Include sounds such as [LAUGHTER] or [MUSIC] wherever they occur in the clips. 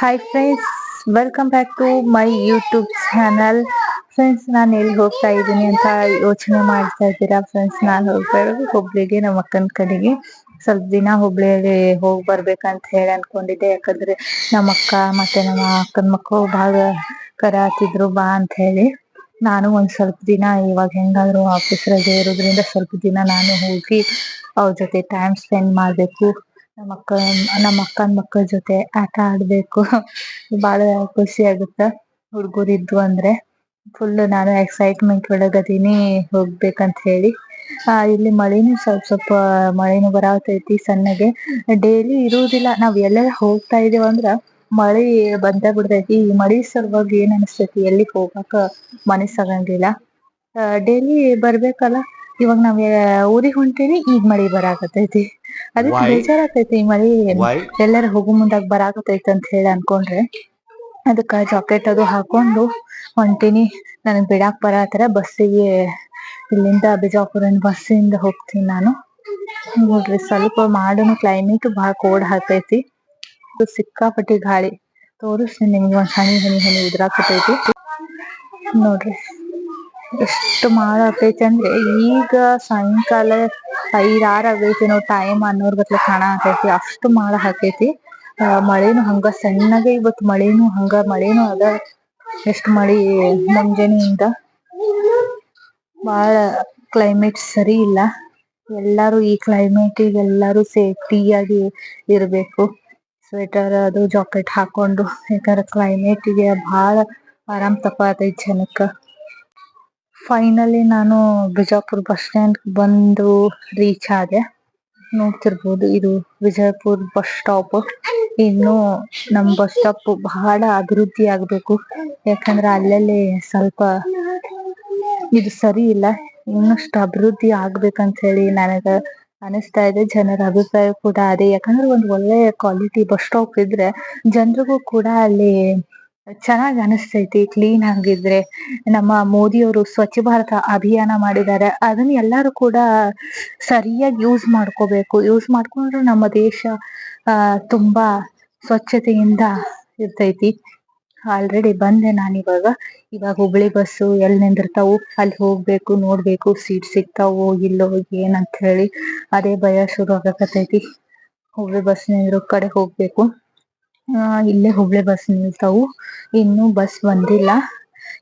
Hi friends welcome back to my YouTube channel friends ನಾನು ಎಲ್ಲಿ ಹೋಗ್ತಾ ಇದ್ದೀನಿ ಅಂತ ಯೋಚನೆ ಮಾಡ್ತಾ ಇದ್ದೀರಾ? ಫ್ರೆಂಡ್ಸ್ ನಾನು ಹೋಗ್ತಾ ಇರೋದು ಹುಬ್ಳಿಗೆ ನಮ್ಮ ಅಕ್ಕನ ಕಡೆಗೆ. ಸ್ವಲ್ಪ ದಿನ ಹುಬ್ಳಿಯಲ್ಲಿ ಹೋಗಿ ಬರ್ಬೇಕಂತ ಹೇಳಿ ಅನ್ಕೊಂಡಿದ್ದೆ. ಯಾಕಂದ್ರೆ ನಮ್ಮ ಅಕ್ಕ ಮತ್ತೆ ನಮ್ಮ ಅಕ್ಕನ ಮಕ್ಕಳು ಭಾಳ ಕರೆಯತ್ತಿದ್ರು ಬಾ ಅಂತ ಹೇಳಿ. ನಾನು ಒಂದ್ ಸ್ವಲ್ಪ ದಿನ ಇವಾಗ ಹೆಂಗಾದ್ರು ಆಫೀಸ್ ರಜೆ ಇರೋದ್ರಿಂದ ಸ್ವಲ್ಪ ದಿನ ನಾನು ಹೋಗಿ ಅವ್ರ ಜೊತೆ ಟೈಮ್ ಸ್ಪೆಂಡ್ ಮಾಡ್ಬೇಕು. ನಮ್ಮ ಅಕ್ಕ ನಮ್ ಅಕ್ಕನ್ ಮಕ್ಕಳ ಜೊತೆ ಆಟ ಆಡ್ಬೇಕು. [LAUGHS] ಬಾಳ ಖುಷಿ ಆಗುತ್ತ ಹುಡ್ಗುರ್ ಇದ್ವು ಅಂದ್ರೆ. ಫುಲ್ ನಾನು ಎಕ್ಸೈಟ್ಮೆಂಟ್ ಒಳಗದೀನಿ ಹೋಗ್ಬೇಕಂತ ಹೇಳಿ. ಆ, ಇಲ್ಲಿ ಮಳಿನೂ ಸ್ವಲ್ಪ ಸ್ವಲ್ಪ ಮಳಿನೂ ಬರತೈತಿ ಸಣ್ಣಗೆ. ಡೈಲಿ ಇರುವುದಿಲ್ಲ ನಾವ್ ಎಲ್ಲೆಲ್ಲ ಹೋಗ್ತಾ ಇದೀವಿ ಅಂದ್ರ ಮಳಿ ಬಂದ ಬಿಡ್ತೈತಿ. ಈ ಮಳಿ ಸಲುವಾಗಿ ಏನ್ ಅನಸ್ತೈತಿ, ಎಲ್ಲಿಗ್ ಹೋಗಾಕ ಮನಸ್ ಆಗಂಗಿಲ್ಲ. ಡೈಲಿ ಬರ್ಬೇಕಲ್ಲ, ಇವಾಗ ನಾವ್ ಊರಿಗ್ ಹೊಂಟೇವಿ, ಈಗ ಮಳಿ ಬರಾಕತೈತಿ ಅದಕ್ಕೆ? ಬೇಜಾರಾಗ್ತೈತಿ ಈ ಮಳಿ? ಎಲ್ಲಾರ ಹೋಗೋ ಮುಂದಾಗ ಬರಾಕತೈತಿ ಅಂತ ಹೇಳಿ ಅನ್ಕೊಂಡ್ರೆ ಅದಕ್ಕ ಜಾಕೆಟ್ ಅದು ಹಾಕೊಂಡು ಹೊಂಟಿನಿ ನನಗ್ ಬಿಡಾಕ್ ಬರತರ ಬಸ್ಸಿಗೆ ಇಲ್ಲಿಂದ ಬಿಜಾಪುರನ್ ಬಸ್ಸಿಂದ ಹೋಗ್ತೀನಿ ನಾನು ನೋಡ್ರಿ ಸ್ವಲ್ಪ ಮಾಡೋ ಕ್ಲೈಮೇಟ್ ಬಹಳ ಕೋಡ್ ಹಾಕೈತಿ ಸಿಕ್ಕಾಪಟ್ಟಿ ಗಾಳಿ ತೋರಿಸ್ತೀನಿ ನಿಮ್ಗೆ ಒಂದ್ ಹನಿ ಹನಿ ಹನಿ ಉದ್ರಾಕತೈತಿ ನೋಡ್ರಿ ಎಷ್ಟು ಮಾಡ ಅಂದ್ರೆ ಈಗ ಸಾಯಂಕಾಲ ಐದ್ ಆರ್ ಆಗೈತಿ ನಾವು ಟೈಮ್ ಅನ್ನೋರ್ ಗಟ್ಲೆ ಕಾಣ ಆಕೈತಿ ಅಷ್ಟು ಮಾಡ ಹಾಕೈತಿ. ಮಳಿನೂ ಹಂಗ ಸಣ್ಣಗೆ ಇವತ್ತು ಮಳೆನು ಹಂಗ, ಮಳಿನೂ ಅದ. ಎಷ್ಟ್ ಮಳಿ ಮುಂಜಾನೆಯಿಂದ? ಬಾಳ ಕ್ಲೈಮೇಟ್ ಸರಿ ಇಲ್ಲ. ಎಲ್ಲಾರು ಈ ಕ್ಲೈಮೇಟ್ ಎಲ್ಲಾರು ಸೇಫ್ಟಿ ಆಗಿ ಇರ್ಬೇಕು. ಸ್ವೆಟರ್ ಅದು ಜಾಕೆಟ್ ಹಾಕೊಂಡು, ಯಾಕಂದ್ರೆ ಕ್ಲೈಮೇಟಿಗೆ ಬಹಳ ಆರಾಮ್ ತಪ್ಪಾತೈತಿ ಜನಕ್ಕ. ಫೈನಲಿ ನಾನು ಬಿಜಾಪುರ್ ಬಸ್ ಸ್ಟ್ಯಾಂಡ್ ಬಂದು ರೀಚ್ ಆದೆ. ನೋಡ್ತಿರ್ಬೋದು ಇದು ವಿಜಯಪುರ್ ಬಸ್ ಸ್ಟಾಪ್ ಇನ್ನು ನಮ್ ಬಸ್ ಸ್ಟಾಪ್ ಬಹಳ ಅಭಿವೃದ್ಧಿ ಆಗ್ಬೇಕು. ಯಾಕಂದ್ರೆ ಅಲ್ಲಲ್ಲಿ ಸ್ವಲ್ಪ ಇದು ಸರಿ ಇಲ್ಲ. ಇನ್ನಷ್ಟು ಅಭಿವೃದ್ಧಿ ಆಗ್ಬೇಕಂತ ಹೇಳಿ ನನಗ ಅನಿಸ್ತಾ ಇದೆ. ಜನರ ಅಭಿಪ್ರಾಯ ಕೂಡ ಅದೇ. ಯಾಕಂದ್ರೆ ಒಂದು ಒಳ್ಳೆ ಕ್ವಾಲಿಟಿ ಬಸ್ ಸ್ಟಾಪ್ ಇದ್ರೆ ಜನರಿಗೂ ಕೂಡ ಅಲ್ಲಿ ಚೆನ್ನಾಗ್ ಅನಿಸ್ತೈತಿ ಕ್ಲೀನ್ ಆಗಿದ್ರೆ. ನಮ್ಮ ಮೋದಿಯವರು ಸ್ವಚ್ಛ ಭಾರತ ಅಭಿಯಾನ ಮಾಡಿದ್ದಾರೆ. ಅದನ್ನ ಎಲ್ಲರೂ ಕೂಡ ಸರಿಯಾಗಿ ಯೂಸ್ ಮಾಡ್ಕೋಬೇಕು. ಯೂಸ್ ಮಾಡ್ಕೊಂಡ್ರೆ ನಮ್ಮ ದೇಶ, ಆ, ತುಂಬಾ ಸ್ವಚ್ಛತೆಯಿಂದ ಇರ್ತೈತಿ. ಆಲ್ರೆಡಿ ಬಂದೆ ನಾನು ಇವಾಗ. ಇವಾಗ ಹುಬ್ಳಿ ಬಸ್ಸು ಎಲ್ಲಿ ನಿಂದಿರ್ತಾವು, ಅಲ್ಲಿ ಹೋಗ್ಬೇಕು, ನೋಡ್ಬೇಕು ಸೀಟ್ ಸಿಗ್ತಾವೋ, ಇಲ್ಲೋ ಏನಂತ ಹೇಳಿ ಅದೇ ಭಯ ಶುರು ಆಗಕತ್ತೈತಿ. ಹುಬ್ಳಿ ಬಸ್ ನಿಂದ್ರೋ ಕಡೆ ಹೋಗ್ಬೇಕು. ಆ, ಇಲ್ಲೇ ಹುಬ್ಳಿ ಬಸ್ ನಿಲ್ತಾವು. ಇನ್ನು ಬಸ್ ಬಂದಿಲ್ಲ.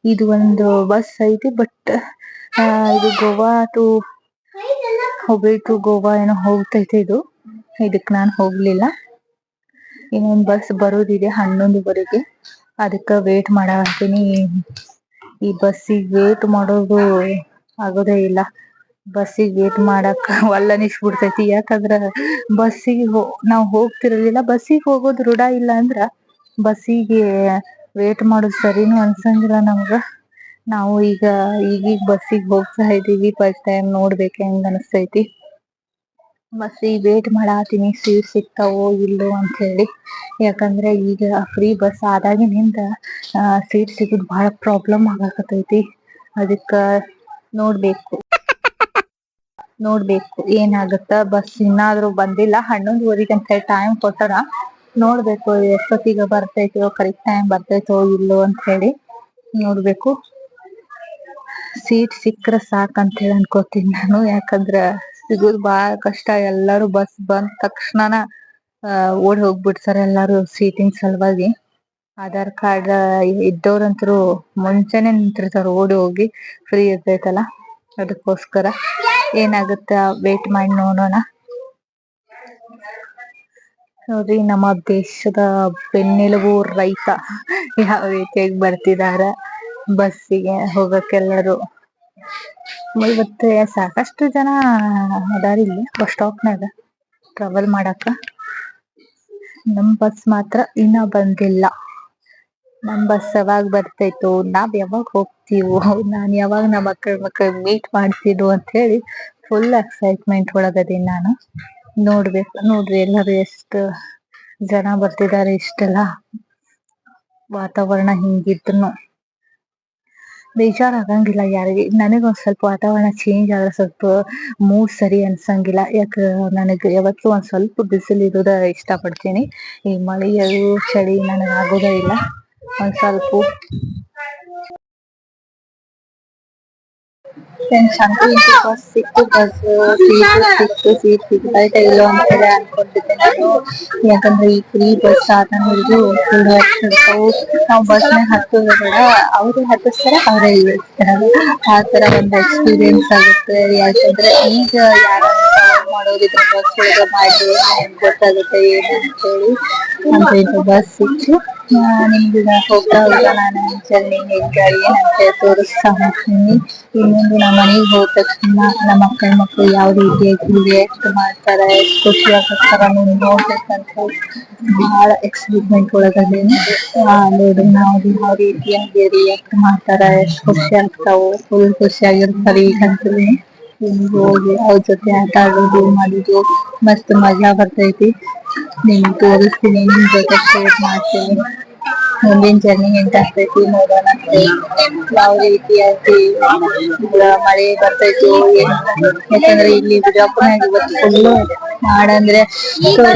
ಇದು ಒಂದು ಬಸ್ ಐತಿ ಬಟ್ ಇದು ಗೋವಾ ಟು ಹುಬ್ಳಿ ಟು ಗೋವಾ ಏನೋ ಹೋಗ್ತೈತೆ ಇದು. ಇದಕ್ ನಾನ್ ಹೋಗ್ಲಿಲ್ಲ. ಇನ್ನೊಂದ್ ಬಸ್ ಬರೋದಿದೆ ಹನ್ನೊಂದುವರೆಗೆ. ಅದಕ್ಕ ವೇಟ್ ಮಾಡಕತ್ತೀನಿ. ಈ ಬಸ್ಸಿಗೆ ವೇಟ್ ಮಾಡೋದು ಆಗೋದೇ ಇಲ್ಲ. ಬಸ್ಸಿಗೆ ವೇಟ್ ಮಾಡಾಕ ಒಲ್ಲ್ ಅನಿಸ್ಬಿಡ್ತೈತಿ. ಯಾಕಂದ್ರ ಬಸ್ಸಿಗೆ ಹೋ, ನಾವ್ ಬಸ್ ಬಸ್ಸಿಗೆ ಹೋಗೋದ್ ರೂಢ ಇಲ್ಲ ಅಂದ್ರ ಬಸ್ಸಿಗೆ ವೇಟ್ ಮಾಡೋದ್ ಸರಿನೂ ಅನ್ಸಂಗಿಲ್ಲ ನಮ್ಗ. ನಾವು ಈಗ, ಈಗೀಗ ಬಸ್ಸಿಗೆ ಹೋಗ್ತಾ ಇದೀವಿ ಫಸ್ಟ್ ಟೈಮ್ ನೋಡ್ಬೇಕು ಹೆಂಗ್ ಅನಸ್ತೈತಿ. ಬಸ್ಸಿಗೆ ವೇಟ್ ಮಾಡಾತೀನಿ. ಸೀಟ್ ಸಿಗ್ತಾವೋ ಇಲ್ಲೋ ಅಂತ ಹೇಳಿ ಯಾಕಂದ್ರೆ ಈಗ ಫ್ರೀ ಬಸ್ ಆದಾಗಿನಿಂದ ಸೀಟ್ ಸಿಗೋದು ಬಹಳ ಪ್ರಾಬ್ಲಮ್ ಆಗಾಕತೈತಿ ಅದಕ್ಕ ನೋಡ್ಬೇಕು. ನೋಡ್ಬೇಕು ಏನಾಗುತ್ತ. ಬಸ್ ಇನ್ನಾದ್ರೂ ಬಂದಿಲ್ಲ. ಹನ್ನೊಂದುವರೆಗೆ ಅಂತ ಟೈಮ್ ಕೊಟ್ಟಾರ ನೋಡ್ಬೇಕು ಎಷ್ಟೊತ್ತಿಗೆ ಬರ್ತೈತೋ ಕರೆಕ್ಟ್ ಟೈಮ್ ಬರ್ತೈತೋ, ಇಲ್ಲೋ ಅಂತ ಹೇಳಿ ನೋಡ್ಬೇಕು. ಸೀಟ್ ಸಿಕ್ಕ್ರ ಸಾಕ್ ಅಂತ ಹೇಳಿ ಅನ್ಕೋತೀನಿ ನಾನು. ಯಾಕಂದ್ರ ಸಿಗೋದು ಬಹಳ ಕಷ್ಟ. ಎಲ್ಲಾರು ಬಸ್ ಬಂದ ತಕ್ಷಣನ ಓಡ್ ಹೋಗ್ಬಿಡ್ತಾರ ಎಲ್ಲಾರು ಸೀಟಿನ ಸಲುವಾಗಿ. ಆಧಾರ್ ಕಾರ್ಡ್ ಇದ್ದವ್ರಂತರು ಮುಂಚೆನೆ ನಿಂತಿರ್ತಾರ ಓಡಿ ಹೋಗಿ. ಫ್ರೀ ಇರ್ತೈತಲ್ಲ. ಅದಕ್ಕೋಸ್ಕರ ಏನಾಗುತ್ತ? ವೇಟ್ ಮಾಡಿ ನೋಡೋಣ. ನೋಡ್ರಿ ನಮ್ಮ ದೇಶದ ಬೆನ್ನೆಲುಬು ರೈತ. ಯಾವ ರೀತಿಯಾಗಿ ಬರ್ತಿದಾರ ಬಸ್ಸಿಗೆ ಹೋಗಕ್ಕೆಲ್ಲರು. ಇವತ್ತು ಸಾಕಷ್ಟು ಜನ ಅದಾರ ಇಲ್ಲಿ, ಬಸ್ ಸ್ಟಾಪ್ನಾಗ ಟ್ರಾವೆಲ್ ಮಾಡಾಕ ನಮ್ ಬಸ್ ಮಾತ್ರ ಇನ್ನ ಬಂದಿಲ್ಲ. ನಮ್ ಬಸ್ ಯಾವಾಗ್ ಬರ್ತೈತೋ, ನಾವ್ ಯಾವಾಗ್ ಹೋಗ್ತೀವೋ, ನಾನ್ ಯಾವಾಗ್ ನಮ್ ಮಕ್ಕಳ ಮಕ್ಕಳ್ ಮೀಟ್ ಮಾಡ್ತೀನೋ ಅಂತ ಹೇಳಿ ಫುಲ್ ಎಕ್ಸೈಟ್ಮೆಂಟ್ ಒಳಗದೀನಿ ನಾನು. ನೋಡ್ಬೇಕು ನೋಡ್ರಿ ಎಲ್ಲರೂ ಎಷ್ಟ್ ಜನ ಬರ್ತಿದಾರೆ ಇಷ್ಟೆಲ್ಲಾ. ವಾತಾವರಣ ಹಿಂಗಿದ್ರುನು. ಬೇಜಾರ್ ಆಗಂಗಿಲ್ಲ ಯಾರಿಗೆ. ನನಗ್ ಒಂದ್ ಸ್ವಲ್ಪ ವಾತಾವರಣ ಚೇಂಜ್ ಆದ್ರೆ ಸ್ವಲ್ಪ ಮೂಡ್ ಸರಿ ಅನ್ಸಂಗಿಲ್ಲ. ಯಾಕ, ನನಗ್ ಯಾವತ್ತು ಒಂದ್ ಸ್ವಲ್ಪ ಬಿಸಿಲು ಇರೋದ ಇಷ್ಟ ಪಡ್ತೀನಿ ಈ ಮಳೆ ಅದು ಚಳಿ ನನಗ್ ಆಗೋದೇ ಇಲ್ಲ. ಒಂದ್ ಸ್ವಲ್ಪ ಫ್ರೆಂಡ್ಸ್ ಅಂತೂ ಇಂತೂ ಬಸ್ ಸಿಕ್ತು ಬಸ್ ಸೀಟ್ ಸಿಕ್ತು ಸೀಟ್ ಸಿಗ್ತೈತೆ ಇಲ್ಲೋ ಅಂತ ಹೇಳಿ ಅನ್ಕೊಂಡಿದ್ದೆ ನಾನು ಯಾಕಂದ್ರೆ ಈ ಫ್ರೀ ಬಸ್ ಆದಂಗ ಇದು ಫುಲ್ ರಶ್ ಇರ್ತಾವು ನಾವು ಬಸ್ನಾಗ ಹತ್ತೋದು ಬೇಡ ಅವ್ರೇ ಹತ್ತಿಸ್ತಾರ ಅವ್ರೇ ಇಳಿಸ್ತಾರ ಆ ತರ ಒಂದು ಎಕ್ಸ್ಪೀರಿಯನ್ಸ್ ಆಗುತ್ತೆ ಯಾಕಂದ್ರೆ ಈಗ ಯಾರಾದ್ರೂ ಮಾಡೋದಿದ್ರೆ ಬಸ್ ಒಳಗ ಮಾಡಿ ಏನ್ ಗೊತ್ತಾಗುತ್ತೆ ಏನು ಅಂತೇಳಿ ಅಂತ ಇದು ಬಸ್ ಸಿಕ್ತು ನಿಮ್ಗೆ ಹೋಗ್ತಾ ಹೋಗ್ತಾ ನಾನು ಜರ್ನಿ ಹೆಂಗ ಏನಂತ ತೋರಿಸ್ತಾ ಹೋಗ್ತೀನಿ ಇನ್ನೊಂದು ನಮ್ಮ ಮನೆಗೆ ಹೋದ ತಕ್ಷಣ ನಮ್ಮ ಅಕ್ಕನ ಮಕ್ಕಳು ಯಾವ ರೀತಿಯಾಗಿ ರಿಯಾಕ್ಟ್ ಮಾಡ್ತಾರೆ ಎಷ್ಟು ಖುಷಿ ಆಗತ್ತಾರ ನೋಡ್ಬೇಕಂತ ಬಹಳ ಎಕ್ಸೈಟ್ಮೆಂಟ್ ಒಳಗದೇನೆ ಆ ನೋಡಿ ನಾವು ಯಾವ ರೀತಿಯಾಗಿ ರಿಯಾಕ್ಟ್ ಮಾಡ್ತಾರ ಎಷ್ಟು ಖುಷಿ ಆಗ್ತಾವು ಫುಲ್ ಖುಷಿಯಾಗಿರ್ತಾರೆ ಈಗಂತೂ ಹಿಂಗ್ ಹೋಗಿ ಅವ್ರ ಜೊತೆ ಆಟ ಆಡೋದು ಮಾಡೋದು ಮಸ್ತ್ ಮಜಾ ಬರ್ತೈತಿ ನಿಮ್ಗ್ ತೋರಿಸ್ತೀನಿ, ನಿಮ್ ಜೊತೆ ಶೇರ್ ಮಾಡ್ತೀನಿ. ಮುಂದಿನ ಜರ್ನಿ ಹೆಂಗಾಗ್ತೈತಿ ನೋಡೋಣ. ಯಾವ ರೀತಿ ಆಗ್ತಿ ಮಳೆ ಬರ್ತೈತಿ ಯಾಕಂದ್ರೆ ಇಲ್ಲಿ ಬಿಜಾಪುರ್ನಾಗ ಇವತ್ತು ಫುಲ್ ಮಾಡಂದ್ರೆ ಮೋಡ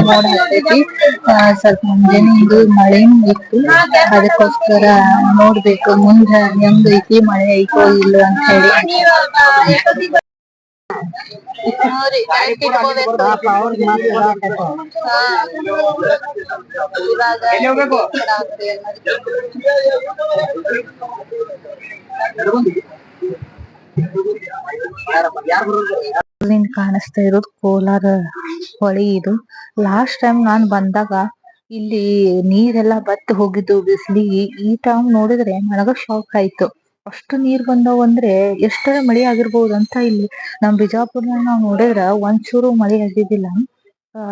ಸ್ವಲ್ಪ ಮುಂಜಾನೆ ಇದು ಮಳೆನೂ ಇತ್ತು ಅದಕ್ಕೋಸ್ಕರ ನೋಡ್ಬೇಕು, ಮುಂದೆ ಹೆಂಗೈತಿ ಮಳೆ ಐತೋ ಇಲ್ಲೋ ಅಂತ ಹೇಳಿ. ಕಾಣಿಸ್ತಾ ಇರೋದು ಕೋಲಾರ ಹೊಳಿ ಇದು. ಲಾಸ್ಟ್ ಟೈಮ್ ನಾನ್ ಬಂದಾಗ ಇಲ್ಲಿ ನೀರೆಲ್ಲ ಬತ್ತಿ ಹೋಗಿದ್ದು, ಬಿಸ್ಲಿಗೆ. ಈ ಟೈಮ್ ನೋಡಿದ್ರೆ ನನಗ ಶಾಕ್ ಆಯ್ತು. ಅಷ್ಟು ನೀರ್ ಬಂದಾವ್ ಅಂದ್ರೆ ಎಷ್ಟರ ಮಳೆ ಆಗಿರ್ಬಹುದು ಅಂತ ಇಲ್ಲಿ ನಮ್ ಬಿಜಾಪುರ್ನಾಗ ನಾವ್ ನೋಡಿದ್ರ ಒಂಚೂರು ಮಳೆ ಆಗಿದ್ದಿಲ್ಲ.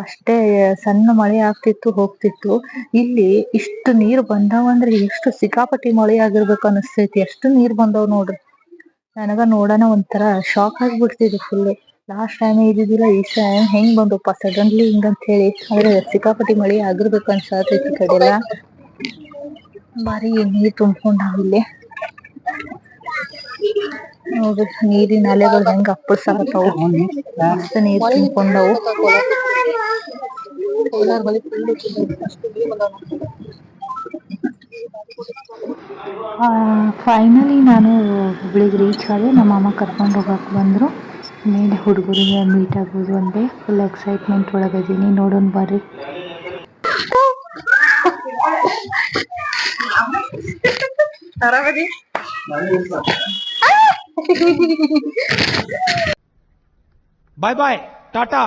ಅಷ್ಟೇ ಸಣ್ಣ ಮಳೆ ಆಗ್ತಿತ್ತು, ಹೋಗ್ತಿತ್ತು. ಇಲ್ಲಿ ಇಷ್ಟು ನೀರ್ ಬಂದಾವ ಅಂದ್ರೆ ಎಷ್ಟು ಸಿಕ್ಕಾಪಟ್ಟಿ ಮಳೆ ಆಗಿರ್ಬೇಕು ಅನಸ್ತೈತಿ. ಎಷ್ಟು ನೀರ್ ಬಂದಾವ್ ನೋಡ್ರಿ. ನನಗ ನೋಡೋಣ ಒಂಥರ ಶಾಕ್ ಆಗ್ಬಿಡ್ತಿದ್ರು ಫುಲ್ ಲಾಸ್ಟ್ ಟೈಮ್ ಇದ್ದಿದ್ದಿಲ್ಲ, ಈ ಟೈಮ್ ಹೆಂಗ್ ಬಂದಪ್ಪ ಸಡನ್ಲಿ ಹಿಂಗಂತ ಹೇಳಿ ಆದ್ರೆ ಸಿಕ್ಕಾಪಟ್ಟಿ ಮಳೆ ಆಗಿರ್ಬೇಕು ಅನ್ಸಾತೈತಿ ಈ ಕಡೆ ಬಾರಿ ನೀರ್ ತುಂಬ್ಕೊಂಡಾವ್ ಇಲ್ಲಿ. ನೋಡ್ರಿ ನೀರಿನ ಅಲೆಗಳು ಹೆಂಗ ಅಪ್ಪಳ್ಸಾಕತ್ತಾವು. ಮಸ್ತ್ ನೀರ್ ತುಂಬಿಕೊಂಡವು. ಫೈನಲಿ ನಾನು ಹುಬ್ಳಿಗೆ ರೀಚ್ ಆದೆ, ನಮ್ಮ ಮಾಮ ಕರ್ಕೊಂಡು ಹೋಗಕ್ಕೆ ಬಂದರು. ಮೇಲೆ ಹುಡುಗರಿಗೆ ಮೀಟ್ ಆಗ್ಬೋದು ಒಂದೇ. ಫುಲ್ ಎಕ್ಸೈಟ್ಮೆಂಟ್ ಒಳಗಿದ್ದೀನಿ ನೋಡೋಣ ಬರ್ರಿ. Bye bye Tata